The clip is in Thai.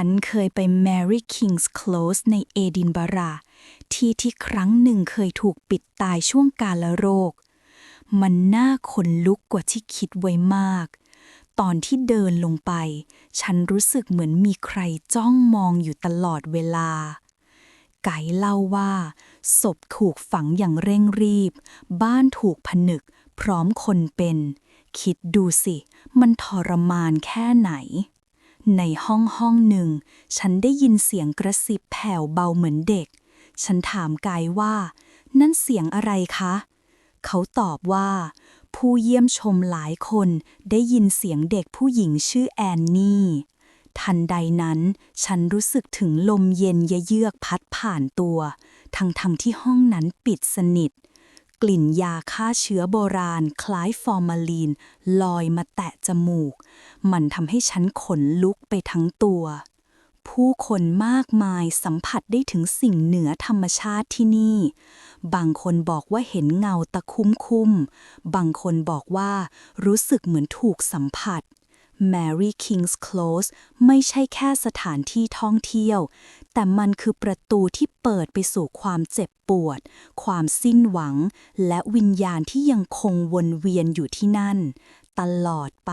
ฉันเคยไป Mary King's Close ในเอดินบะระที่ที่ครั้งหนึ่งเคยถูกปิดตายช่วงกาลโรค มันน่าขนลุกกว่าที่คิดไว้มาก ตอนที่เดินลงไป ฉันรู้สึกเหมือนมีใครจ้องมองอยู่ตลอดเวลา ไกด์เล่าว่า ศพถูกฝังอย่างเร่งรีบ บ้านถูกผนึก พร้อมคนเป็น คิดดูสิ มันทรมานแค่ไหน ในห้องห้องหนึ่ง ฉันได้ยินเสียงกระซิบแผ่วเบาเหมือนเด็ก ฉันถามกด์ว่า นั่นเสียงอะไรคะ เขาตอบว่า ผู้เยี่ยมชมหลายคนได้ยินเสียงเด็กผู้หญิงชื่อแอนนี่ ทันใดนั้น ฉันรู้สึกถึงลมเย็นเยือกพัดผ่านตัว ทั้งทั้งที่ห้องนั้นปิดสนิท กลิ่นยาฆ่าเชื้อโบราณ คล้ายฟอร์มาลีน ลอยมาแตะจมูก มันทำให้ฉันขนลุกไปทั้งตัว ผู้คนมากมายสัมผัสได้ถึงสิ่งเหนือธรรมชาติที่นี่ บางคนบอกว่าเห็นเงาตะคุ่มคุม บางคนบอกว่ารู้สึกเหมือนถูกสัมผัส Mary King's Close ไม่ใช่แค่สถานที่ท่องเที่ยว แต่มันคือประตูที่เปิดไปสู่ความเจ็บปวด ความสิ้นหวัง และวิญญาณที่ยังคงวนเวียนอยู่ที่นั่น ตลอดไป